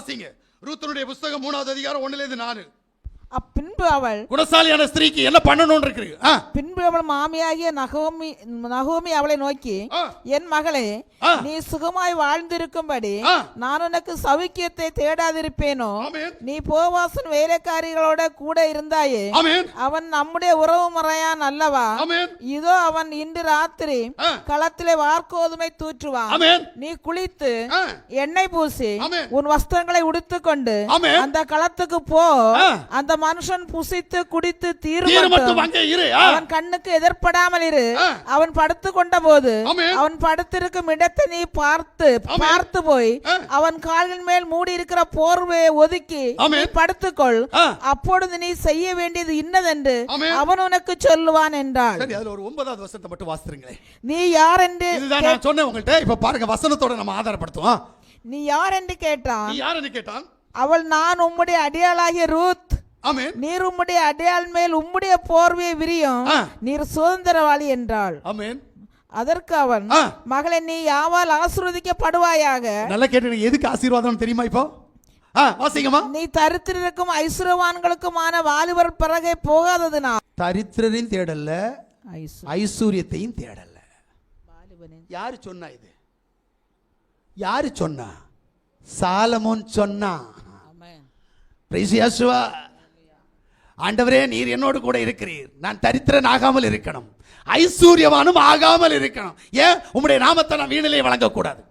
வாசிங்க. ரூத்தனுடைய புஸ்தகம் மூணாவது அதிகாரம் ஒண்ணுல இருந்து நாலு அப்பின்பு அவள் குணசாலியான ஸ்திரீக்கு என்ன பண்ணணும்னு இருக்கு பின்பு அவள் மாமியாகிய நகோமி நகோமி அவளை நோக்கி. என் மகளே. நீ சுகமாய் வாழ்ந்திருக்கும்படி. நான் உனக்கு சௌக்கியத்தை தேடாதிருப்பேனோ நீ போவாசன் வேலைக்காரிகளோட கூட இருந்தாயே அவன் நம்முடைய உறவு முறையான் அல்லவா இதோ அவன் இன்று ராத்திரி. களத்திலே வார்கோதுமை தூற்றுவான் நீ குளித்து எண்ணெய் பூசி. உன் வஸ்திரங்களை உடுத்துக்கொண்டு. அந்த களத்துக்கு போ. அந்த மனுஷன் புசித்து குடித்து தீரு தீர்வு மட்டும் அங்கே இரு ஆ, அவன் கண்ணுக்கு எதிர்ப்படாமல் இரு. அவன் படுத்து கொண்ட போது. அவன் படுத்திருக்கும் இடத்தை நீ பார்த்து. பார்த்து போய். அவன் கால்களின் மேல் மூடி இருக்கிற போர்வையை ஒதுக்கி நீ. படுத்துக்கொள். அப்பொழுது நீ செய்ய வேண்டியது இன்னதென்று. அவன் உனக்கு சொல்லுவான் என்றாள் சரி அதுல ஒரு ஒன்பதாவது வசனத்தை மட்டும் வாசித்துருங்களேன் நீ யார் என்று நான் சொன்னேன் உங்கள்கிட்ட இப்ப பாருங்க வசனத்தோட நம்ம ஆதாரப்படுத்துவோம் நீ யார் என்று கேட்டான் நீ யாருன்னு கேட்டான் அவள் நான் உம்முடைய அடியாளாகிய ரூத் ஆமென் நீர் உம்முடைய அடையாள் மேல் உம்முடைய போர்வையை விரியும். நீர் சுதந்திரவாளி என்றாள். ஆமென் அதற்கு அவன். மகளே நீ யாவால் ஆசிர்வதிக்கப்படுவாயாக? நல்லா கேட்டு எதுக்கு ஆசீர்வாதம் தெரியுமா இப்போ? வாசிங்கம்மா. நீ தரித்திரருக்கும் ஐஸ்வரவான்களுக்குமான வாலிபர் பிறகே போகாததுனால் தரித்திரரின் தேடல்ல ஐஸ்வர்யத்தையும் தேடல்ல யாரு சொன்னா இது? யாரு சொன்னா? சாலமோன் சொன்னா. ஆமென். ஆண்டவரே நீர் என்னோடு கூட இருக்கிறீர். நான் தரித்திரன் ஆகாமல் இருக்கணும். ஐஸ்வர்யவானும் ஆகாமல் இருக்கணும். ஏன்? உம்முடைய நாமத்தை நான் வீணிலே வழங்கக்கூடாது.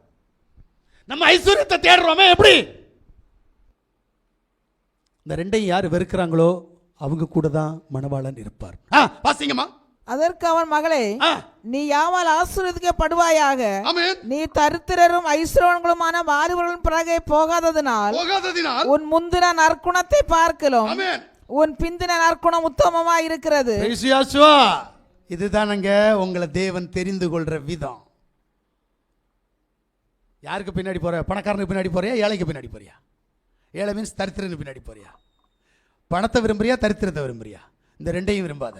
நம்ம ஐஸ்வர்யத்தை தேடுறோமே எப்படி? இந்த ரெண்டையும் யார் வெறுக்கிறாங்களோ அவங்க கூட தான் மணவாளன் இருப்பார். வாசிங்கம்மா. அதற்கு அவன் மகளே நீ யாவால் ஆசீர்வதிக்கப்படுவாயாக நீ தரித்திரரும் ஐஸ்வரவான்களுமான வாலிபர்களும் பிறகே போகாததினால் உன் முந்தின நற்குணத்தை பார்க்கலாம் உன் பிந்தின நற்குணம் உத்தமமாக இருக்கிறது. இதுதானங்க உங்களை தேவன் தெரிந்து கொள்ற விதம். யாருக்கு பின்னாடி போற? பணக்காரனுக்கு பின்னாடி போறியா? ஏழைக்கு பின்னாடி போறியா? ஏழை மீன்ஸ் தரித்திரனுக்கு பின்னாடி போறியா? பணத்தை விரும்புறியா? தரித்திரத்தை விரும்புறியா? இந்த ரெண்டையும் விரும்பாத.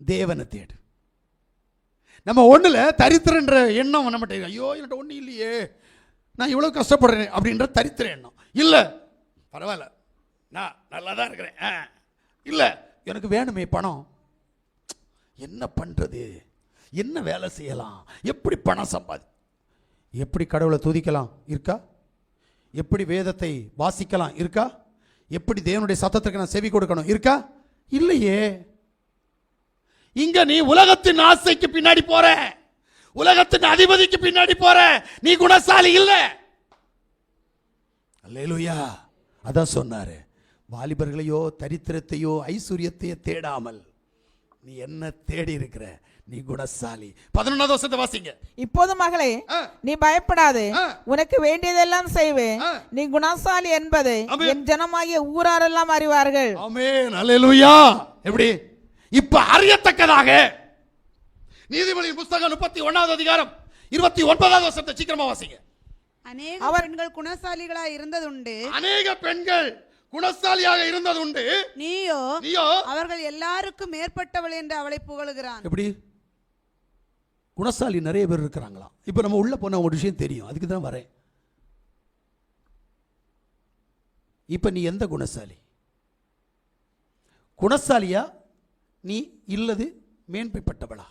தேவனை தேடு. நம்ம ஒன்றில் தரித்திரன்ற எண்ணம் நம்மகிட்ட ஐயோ என்கிட்ட ஒன்றும் இல்லையே. நான் இவ்வளோ கஷ்டப்படுறேன் அப்படின்ற தரித்திர எண்ணம். இல்லை பரவாயில்ல. நான் நல்லா தான் இருக்கிறேன். ஆ. இல்லை எனக்கு வேணுமே பணம். என்ன பண்ணுறது என்ன வேலை செய்யலாம்? எப்படி பணம் சம்பாதி எப்படி கடவுளை துதிக்கலாம்? இருக்கா? எப்படி வேதத்தை வாசிக்கலாம்? இருக்கா? எப்படி தேவனுடைய சத்தத்துக்கு நான் செவி கொடுக்கணும்? இருக்கா? இல்லையே. இங்க நீ உலகத்தின் ஆசைக்கு பின்னாடி போற. உலகத்தின் அதிபதிக்கு பின்னாடி போற. நீ குணசாலி இல்லை. அல்லேலூயா. அதான் சொன்னாரு. வாலிபர்களையோ தரித்திரத்தையோ ஐஸ்வர்யத்தையோ தேடாமல் நீ என்ன தேடி இருக்கிற? நீ குணசாலி. பதினொன்னாவது வருஷத்தை வாசிங்க. இப்போது மகளே ஆ. நீ பயப்படாதே. ஆ. உனக்கு வேண்டியதெல்லாம் செய்வேன். ஆ. நீ குணசாலி என்பதை. என் ஜனமாகிய ஊராரெல்லாம் அறிவார்கள். ஆமென். அல்லேலூயா. எப்படி? இப்ப அறியத்தக்கதாக. நீதிமொழியின் புஸ்தகம் முப்பத்தி ஒன்னாவது அதிகாரம் இருபத்தி ஒன்பதாவது வருஷத்தை சீக்கிரமா வாசிங்க. அநேக அவர்- பெண்கள் குணசாலிகளா இருந்ததுண்டு. அநேக பெண்கள் குணசாலியாக இருந்தது உண்டு. நீயோ நீயோ. அவர்கள் எல்லாருக்கும் மேற்பட்டவள் என்று அவளை புகழுகிறான். எப்படி? குணசாலி நிறைய பேர் இருக்கிறாங்களாம் இப்போ நம்ம உள்ள போன ஒரு விஷயம் தெரியும். அதுக்கு தான் வரேன். இப்போ நீ எந்த குணசாலி? குணசாலியா? நீ இல்லது மேன்மைப்பட்டவளா?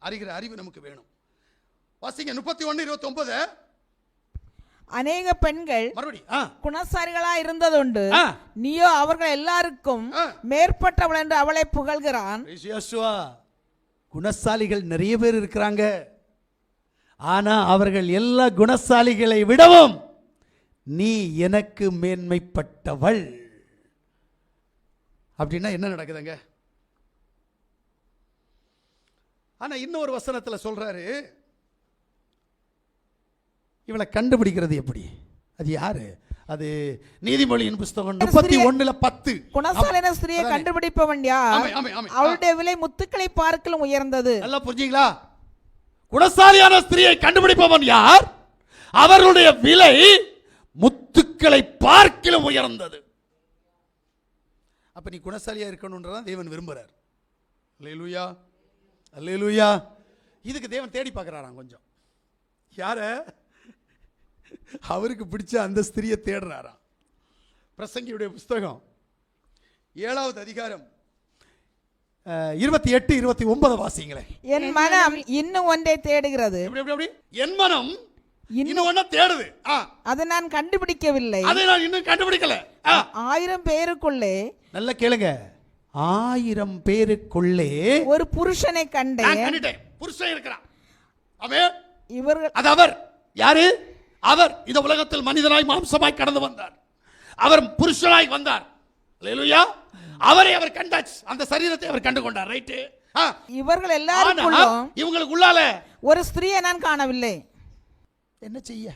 அறிகிற அறிவு நமக்கு வேணும். வாசிங்க முப்பத்தி ஒன்று இருபத்தி ஒன்பது. அநேக பெண்கள் குணசாலிகளா இருந்ததுண்டு. நீயோ அவர்கள் எல்லாருக்கும். மேற்பட்டவள் என்று அவளை புகழ்கிறான். குணசாலிகள் நிறைய பேர் இருக்கிறாங்க. ஆனா அவர்கள் எல்லா குணசாலிகளை விடவும் நீ எனக்கு மேன்மைப்பட்டவள். அப்படின்னா என்ன நடக்குதுங்க? ஆனா இன்னொரு வசனத்துல சொல்றாரு இவளை கண்டுபிடிக்கிறது எப்படி? அது யாரு? அது நீதிமொழியின் புஸ்தகம் முப்பத்தி ஒண்ணுல பத்து. குணசாலின ஸ்திரியை. கண்டுபிடிப்பவன் யார். அவளுடைய விலை முத்துக்களை பார்க்கலும் உயர்ந்தது. நல்லா புரிஞ்சீங்களா? குணசாலியான ஸ்திரியை கண்டுபிடிப்பவன் யார்? அவர்களுடைய விலை முத்துக்களை பார்க்கிலும் உயர்ந்தது. அப்ப நீ குணசாலியா இருக்கணும்ன்றதான் தேவன் விரும்புறார். அல்லேலூயா. அல்லேலூயா. இதுக்கு தேவன் தேடி பார்க்கறாராம் கொஞ்சம். யார? அவருக்கு பிடிச்ச அந்த ஸ்திரியை தேடுறாராம். பிரசங்கியுடைய புஸ்தகம் ஏழாவது அதிகாரம் இருபத்தி எட்டு இருபத்தி ஒன்பது வாசிங்களேன் என் மனம் இன்னும் ஒன்றை தேடுகிறது. என் மனம் இன்னும் ஒண்ண தேடுது. அதை நான் கண்டுபிடிக்கவில்லை. அதை நான் இன்னும் கண்டுபிடிக்கல. ஆயிரம் பேருக்குள்ளே நல்லா கேளுங்க. ஆயிரம் பேருக்குள்ளே ஒரு புருஷனை கண்டேன். புருஷன் இருக்கிறான். அவன் இவர்கள் அது அவர். யாரு? அவர் இந்த உலகத்தில் மனிதனாய் மாம்சமாய் கடந்து வந்தார். அவர் புருஷனாய் வந்தார். அல்லேலூயா. அவரை அவர் கண்டாச்சு. அந்த சரீரத்தை அவர் கண்டு கொண்டார் ரைட்டு இவர்கள் எல்லாருக்குள்ளும் இவங்களுக்கு உள்ளால ஒரு ஸ்திரியை நான் காணவில்லை. என்ன செய்ய?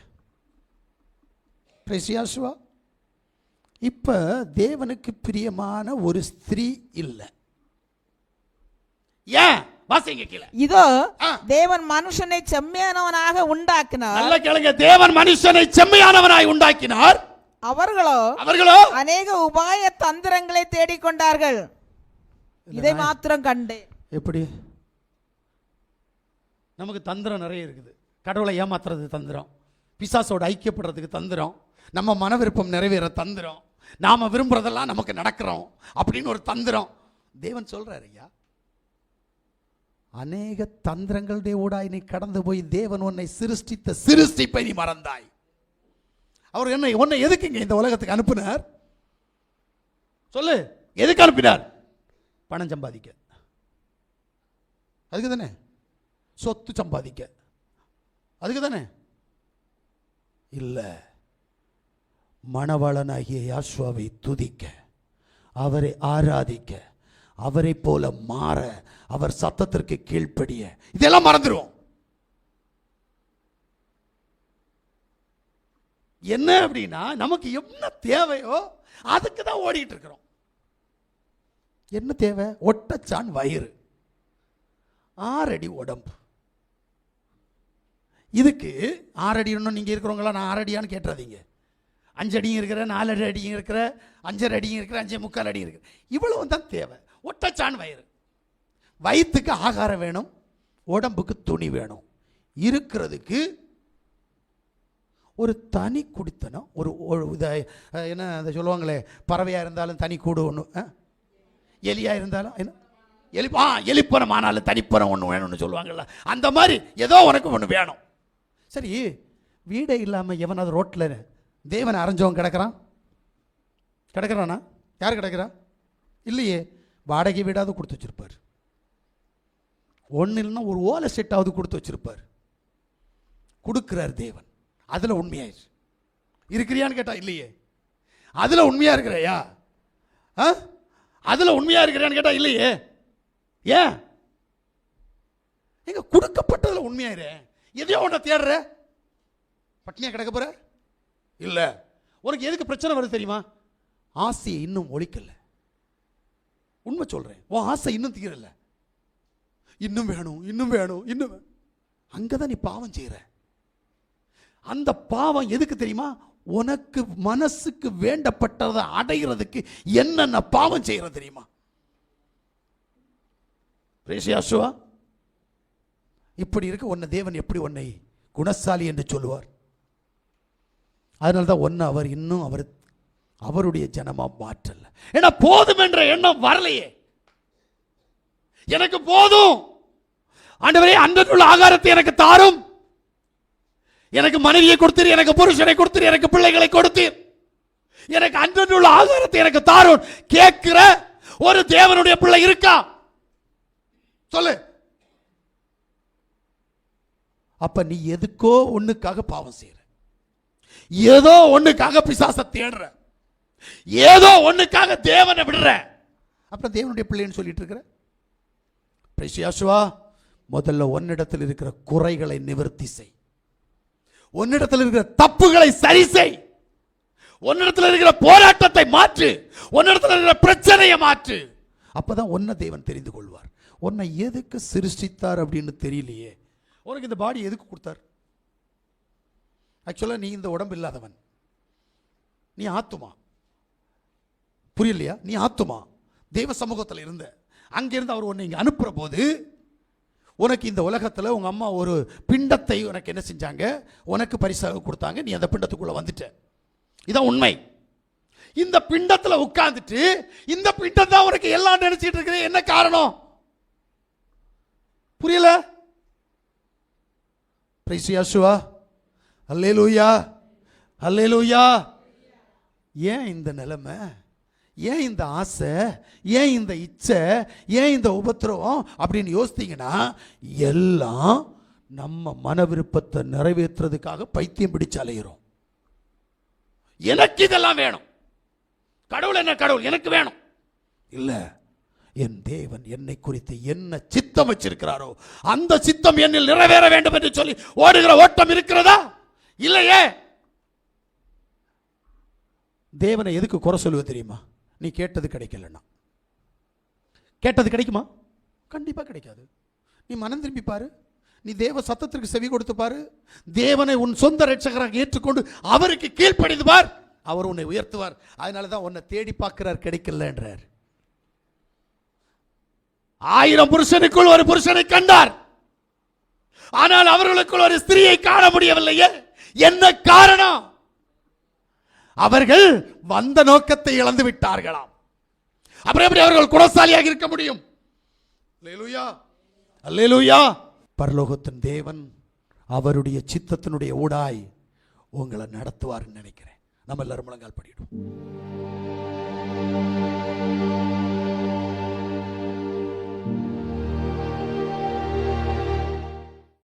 பிரசியாசுவா இப்ப தேவனுக்கு பிரியமான ஒரு ஸ்திரீ இல்லை. ஏன்? வாசிங்க கீழே. இதோ. தேவன் மனுஷனை செம்மையானவனாக உண்டாக்கினார். நல்ல கேளுங்க தேவன் மனுஷனை செம்மையானவனாய் உண்டாக்கினார். அவர்களோ அவர்களோ? அநேக உபாய தந்திரங்களை தேடிக்கொண்டார்கள். இதை மாத்திரம் கண்டேன். எப்படி? நமக்கு தந்திரம் நிறைய இருக்குது. கடவுளை ஏமாத்துறது தந்திரம். பிசாசோட ஐக்கியப்படுறதுக்கு தந்திரம். நம்ம மன விருப்பம் நிறைவேற தந்திரம். நாம விரும்புறதெல்லாம் நமக்கு நடக்கிறோம். அப்படின்னு ஒரு தந்திரம். தேவன் சொல்றாரு ஐயா. அநேக தந்திரங்களுடைய ஊடாய் நீ கடந்து போய் தேவன் உன்னை சிருஷ்டித்த சிருஷ்டிப்பை நீ மறந்தாய். அவர் என்ன உன்னை எதுக்குங்க இந்த உலகத்துக்கு அனுப்புனார்? சொல்லு எதுக்கு அனுப்பினார்? பணம் சம்பாதிக்க. அதுக்கு தானே? சொத்து சம்பாதிக்க. அதுக்கு தானே? இல்லை. மணவாளனாகிய யாஸ்வாவை துதிக்க அவரை ஆராதிக்க அவரை போல மாற அவர் சத்தத்திற்கு கீழ்ப்படிய இதெல்லாம் மறந்துடுவோம் என்ன அப்படின்னா நமக்கு என்ன தேவையோ அதுக்கு தான் ஓடிட்டு இருக்கிறோம். என்ன தேவை? ஒட்டச்சான் வயிறு. ஆறடி உடம்பு. இதுக்கு ஆறடி இன்னும் நீங்கள் இருக்கிறவங்களா? நான் ஆறடியான்னு கேட்டுறாதீங்க. அஞ்சடியும் இருக்கிற நாலு அடியும் இருக்கிற அஞ்சரை அடியும் இருக்கிற அஞ்சே முக்கால் அடியும் இருக்கிற. இவ்வளவு தான் தேவை. ஒட்டச்சான் வயிறு. வயிற்றுக்கு ஆகாரம் வேணும் உடம்புக்கு துணி வேணும். இருக்கிறதுக்கு ஒரு தனி குடித்தனம் ஒரு இதை என்ன அதை சொல்லுவாங்களே பறவையாக இருந்தாலும் தனி கூடு ஒன்று எலியாக இருந்தாலும் என்ன? எலி ஆ எலிப்பனம் ஆனாலும் தனிப்பணம் ஒன்று வேணும்னு சொல்லுவாங்கள்ல அந்த மாதிரி ஏதோ உனக்கு ஒன்று வேணும். சரி வீடே இல்லாமல் எவனாவது ரோட்டில் தேவனை அரைஞ்சவன் கிடக்கிறான்? கிடக்கிறானா? யார் கிடக்கிறா? இல்லையே. வாடகை வீடாவது கொடுத்து வச்சுருப்பாரு. ஒன்று இல்லைன்னா ஒரு ஓலை செட்டாவது கொடுத்து வச்சிருப்பார். கொடுக்குறார் தேவன். அதில் உண்மையாயிடுச்சு. இருக்கிறியான்னு கேட்டா இல்லையே. அதில் உண்மையாக இருக்கிறையா? ஆ? அதில் உண்மையாக இருக்கிறியான்னு கேட்டால் இல்லையே. ஏன்? எங்க கொடுக்கப்பட்டதில் உண்மையாயிரு. எதையோ ஒன்றை தேடுற. பட்டினியாக கிடக்க போகிற இல்லை. உனக்கு எதுக்கு பிரச்சனை வருது தெரியுமா? ஆசையை இன்னும் ஒழிக்கலை. உண்மை சொல்கிறேன் உன் ஆசை இன்னும் தீரலை. இன்னும் வேணும் இன்னும் வேணும் இன்னும் அங்கே தான் நீ பாவம் செய்கிற அந்த பாவம் எதுக்கு தெரியுமா? உனக்கு மனசுக்கு வேண்டப்பட்டதை அடைகிறதுக்கு என்னென்ன பாவம் செய்கிற தெரியுமா? ரேஷியாசுவா இப்படி இருக்க உன்னை தேவன் எப்படி உன்னை குணசாலி என்று சொல்லுவார். அதனால தான் ஒன்று அவர் இன்னும் அவர் அவருடைய ஜனமாக மாற்றல. ஏன்னா போதும் என்ற எண்ணம் வரலையே. எனக்கு போதும். ஆண்டவரே அன்றையுள்ள ஆகாரத்தை எனக்கு தாரும். எனக்கு மனைவியை கொடுத்தீர் எனக்கு புருஷனை கொடுத்தீர் எனக்கு பிள்ளைகளை கொடுத்தீர். எனக்கு அன்றையுள்ள ஆகாரத்தை எனக்கு தாரும். கேட்கிற ஒரு தேவனுடைய பிள்ளை இருக்கா? சொல்லு. அப்ப நீ எதுக்கோ ஒண்ணுக்காக பாவம் செய்யற ஏதோ ஒண்ணுக்காக பிசாச தேடுற. ஏதோ ஒண்ணுக்காக தேவனை விடுற. அப்புறம் தேவனுடைய பிள்ளைன்னு சொல்லிட்டு இருக்கிற? பிரசியாசுவா முதல்ல உன்னிடத்தில் இருக்கிற குறைகளை நிவர்த்தி செய். உன்னிடத்தில் இருக்கிற தப்புகளை சரி செய். உன்னிடத்தில் இருக்கிற போராட்டத்தை மாற்று. உன்னிடத்தில் இருக்கிற பிரச்சனையை மாற்று. அப்போதான் உன்னை தேவன் தெரிந்து கொள்வார். உன்னை எதுக்கு சிருஷ்டித்தார் அப்படின்னு தெரியலையே. உனக்கு இந்த பாடி எதுக்கு கொடுத்தார்? ஆக்சுவலாக நீ இந்த உடம்பு இல்லாதவன். நீ ஆத்துமா? புரியலையா? நீ ஆத்துமா? தெய்வ சமூகத்தில் இருந்த அங்கிருந்து அவர் உன்னை இங்கே அனுப்புகிற போது உனக்கு இந்த உலகத்தில் உங்கள் அம்மா ஒரு பிண்டத்தை உனக்கு என்ன செஞ்சாங்க? உனக்கு பரிசாக கொடுத்தாங்க. நீ அந்த பிண்டத்துக்குள்ளே வந்துட்ட. இதான் உண்மை. இந்த பிண்டத்தில் உட்கார்ந்துட்டு இந்த பிண்டம் தான் உனக்கு எல்லாம் நினச்சிட்டு இருக்குது. என்ன காரணம்? புரியல? பிரைஸ் யாசுவா அல்லேலூயா அல்லேலூயா ஏன் இந்த நிலைமை? ஏன் இந்த ஆசை? ஏன் இந்த இச்சை? ஏன் இந்த உபத்திரவம்? அப்படின்னு யோசித்தீங்கன்னா எல்லாம் நம்ம மன விருப்பத்தை நிறைவேற்றுறதுக்காக பைத்தியம் பிடிச்சு அலையிறோம். எனக்கு இதெல்லாம் வேணும். கடவுள் என்ன கடவுள்? எனக்கு வேணும். இல்லை என் தேவன் என்னை குறித்து என்ன சித்தம் வச்சிருக்கிறாரோ அந்த சித்தம் என்னில் நிறைவேற வேண்டும் என்று சொல்லி ஓடுகிற ஓட்டம் இருக்கிறதா? இல்லையே. தேவனை எதுக்கு குறை சொல்லுவது தெரியுமா? நீ கேட்டது கிடைக்கலன்னா கேட்டது கிடைக்குமா? கண்டிப்பாக கிடைக்காது. நீ மனம் திரும்பி பாரு. நீ தேவ சத்தத்திற்கு செவி கொடுத்து பாரு. தேவனை உன் சொந்த ரட்சகராக ஏற்றுக்கொண்டு அவருக்கு கீழ்ப்படிந்து பார். அவர் உன்னை உயர்த்துவார். அதனால தான் உன்னை தேடி பார்க்கிறார் கிடைக்கலன்றார். ஆயிரம் புருஷனுக்குள் ஒரு புருஷனை கண்டார். ஆனால் அவர்களுக்குள் ஒரு ஸ்திரியை காண முடியவில்லையே. என்ன காரணம்? அவர்கள் வந்த நோக்கத்தை இழந்து விட்டார்களாம். அப்புறம் எப்படி அவர்கள் குணசாலியாக இருக்க முடியும்? அல்லேலூயா. பரலோகத்தின் தேவன் அவருடைய சித்தத்தினுடைய ஊடாய் உங்களை நடத்துவார்னு நினைக்கிறேன். நம்ம எல்லாரும் முழங்கால் படிடும்